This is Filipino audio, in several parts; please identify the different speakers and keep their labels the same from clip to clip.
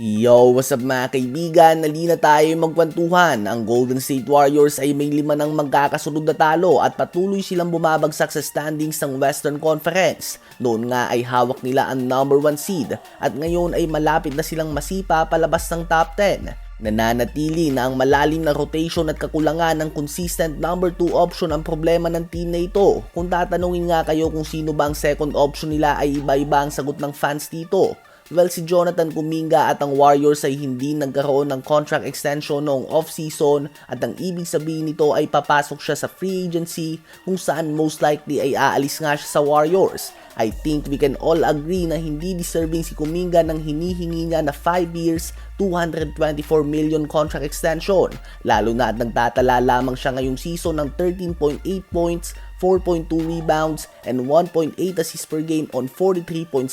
Speaker 1: Yo, what's up mga kaibigan? Nali na tayo magkwentuhan. Ang Golden State Warriors ay may lima ng magkakasunod na talo at patuloy silang bumabagsak sa standings ng Western Conference. Noon nga ay hawak nila ang number 1 seed at ngayon ay malapit na silang masipa palabas ng top 10. Nananatili na ang malalim na rotation at kakulangan ng consistent number 2 option ang problema ng team na ito. Kung tatanungin nga kayo kung sino ba ang second option nila ay iba-iba ang sagot ng fans dito. Well, si Jonathan Kuminga at ang Warriors ay hindi nagkaroon ng contract extension noong off-season at ang ibig sabihin nito ay papasok siya sa free agency kung saan most likely ay aalis nga siya sa Warriors. I think we can all agree na hindi deserving si Kuminga ng hinihingi niya na 5 years, 224 million contract extension. Lalo na at nagtatala lamang siya ngayong season ng 13.8 points, 4.2 rebounds, and 1.8 assists per game on 43.7%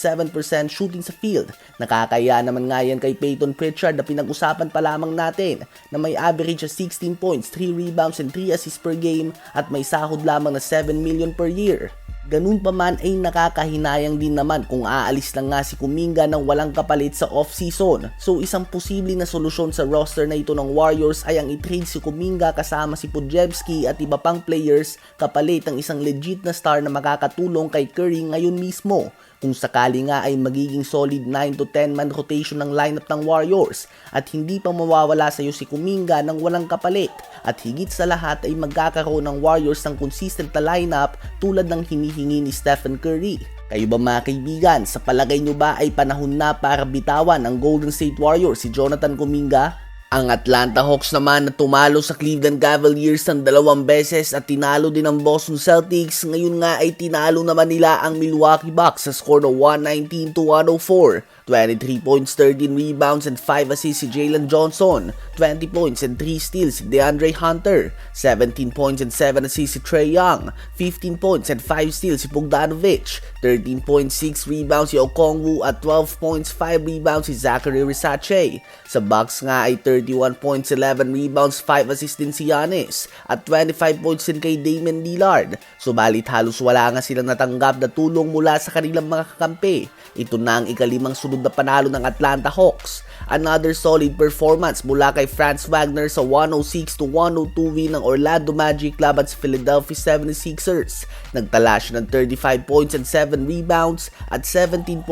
Speaker 1: shooting sa field. Nakakaya naman nga yan kay Peyton Pritchard na pinag-usapan pa lamang natin na may average of 16 points, 3 rebounds, and 3 assists per game at may sahod lamang na 7 million per year. Ganun pa man ay nakakahinayang din naman kung aalis lang nga si Kuminga ng walang kapalit sa off-season. So isang posible na solusyon sa roster na ito ng Warriors ay ang i-trade si Kuminga kasama si Podziemski at iba pang players kapalit ang isang legit na star na makakatulong kay Curry ngayon mismo kung sakali nga ay magiging solid 9 to 10 man rotation ng lineup ng Warriors at hindi pa mawawala sa iyo si Kuminga ng walang kapalit at higit sa lahat ay magkakaroon ng Warriors ng consistent na lineup tulad ng hinihingi ni Stephen Curry. Kayo ba mga kaibigan, sa palagay nyo ba ay panahon na para bitawan ang Golden State Warriors si Jonathan Kuminga? Ang Atlanta Hawks naman na tumalo sa Cleveland Cavaliers ng dalawang beses at tinalo din ang Boston Celtics, ngayon nga ay tinalo naman nila ang Milwaukee Bucks sa score na 119 to 104. 23 points, 13 rebounds, and 5 assists si Jalen Johnson. 20 points and 3 steals si DeAndre Hunter. 17 points and 7 assists si Trey Young. 15 points and 5 steals si Bogdanovic. 13.6 rebounds si Okongwu at 12 points, 5 rebounds si Zachary Risache. Sa Bucks nga ay 31 points, 11 rebounds, 5 assists din si Giannis. At 25 points din kay Damian Lillard. Subalit halos wala nga silang natanggap na tulong mula sa kanilang mga kakampi. Ito na ang ikalimang sunod na panalo ng Atlanta Hawks. Another solid performance mula kay Franz Wagner sa 106 to 102 win ng Orlando Magic laban sa Philadelphia 76ers. Nagtala siya ng 35 points and 7 rebounds at 17.6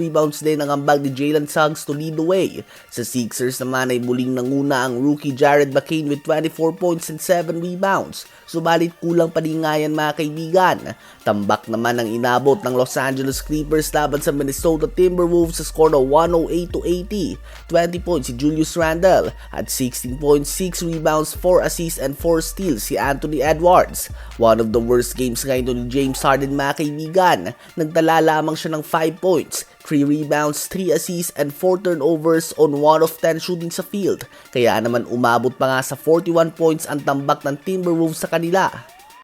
Speaker 1: rebounds din ang ambag ni Jalen Suggs to lead the way. Sa Sixers naman ay muling nanguna ang rookie Jared McCain with 24 points and 7 rebounds. Subalit kulang pa din nga yan mga kaibigan. Tambak naman ang inabot ng Los Angeles Clippers laban sa Minnesota Timberwolves sa score na 108 to 80. 20 points si Julius Randle at 16.6 rebounds, 4 assists and 4 steals si Anthony Edwards. One of the worst games ngayon ni James Harden mga kaibigan. Nagtala lamang siya ng 5 points, 3 rebounds, 3 assists, and 4 turnovers on 1 of 10 shooting sa field. Kaya naman umabot pa nga sa 41 points ang tambak ng Timberwolves sa kanila.